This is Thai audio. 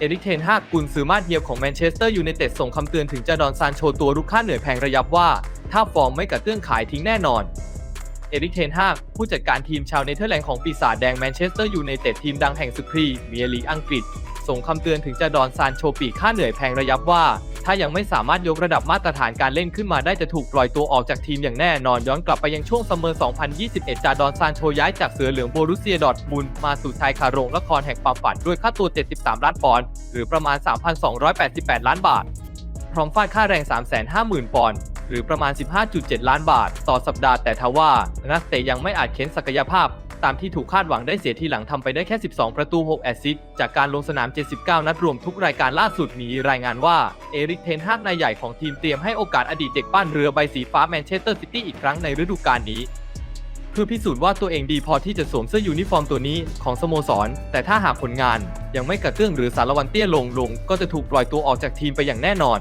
เอริกเทนฮากกุนซือมาดเยียบของแมนเชสเตอร์ยูไนเต็ดส่งคำเตือนถึงจาดอนซานโชตัวรุกค่าเหนื่อยแพงระยับว่า ถ้าฟอร์มไม่กระเตื้องขายทิ้งแน่นอน เอริกเทนฮากผู้จัดการทีมชาวเนเธอร์แลนด์ของปีศาจแดงแมนเชสเตอร์ยูไนเต็ดทีมดังแห่งศึกพรีเมียร์ลีอังกฤษ ส่งคำเตือนถึงจาดอนซานโชปีค่าเหนื่อยแพงระยับว่า ถ้ายังไม่สามารถยกระดับมาตรฐานการเล่นขึ้นมาได้จะถูกปล่อยตัวออกจากทีมอย่างแน่นอนย้อนกลับไปยังช่วงซัมเมอร์ 2021 จาดอนซานโชย้ายจากเสือเหลืองโบรุสเซียดอร์ทมุนมาสู่ชายคาโรงละครแห่งความฝันด้วยค่าตัว 73 ล้านปอนด์หรือประมาณ 3,288 ล้านบาท พร้อมฟาดค่าแรง 350,000 ปอนด์หรือประมาณ 15.7 ล้านบาท ต่อสัปดาห์แต่ทว่านักเตะยังไม่อาจเค้นศักยภาพ ตามที่ถูกคาดหวังได้เสียทีหลังทำไปได้แค่ 12 ประตู 6 แอสซิสต์จากการลงสนาม 79 นัดรวมทุกรายการล่าสุดมีรายงานว่า เอริกเทนฮากนายใหญ่ของทีมเตรียมให้โอกาสอดีตเด็กปั้นเรือใบสีฟ้าแมนเชสเตอร์ซิตี้อีกครั้งในฤดูกาลนี้เพื่อพิสูจน์ว่าตัวเองดีพอที่จะสวมเสื้อยูนิฟอร์มตัวนี้ของสโมสร แต่ถ้าหากผลงานยังไม่กระเตื้องหรือสารวันเตี้ยลงลง ก็จะถูกปล่อยตัวออกจากทีมไปอย่างแน่นอน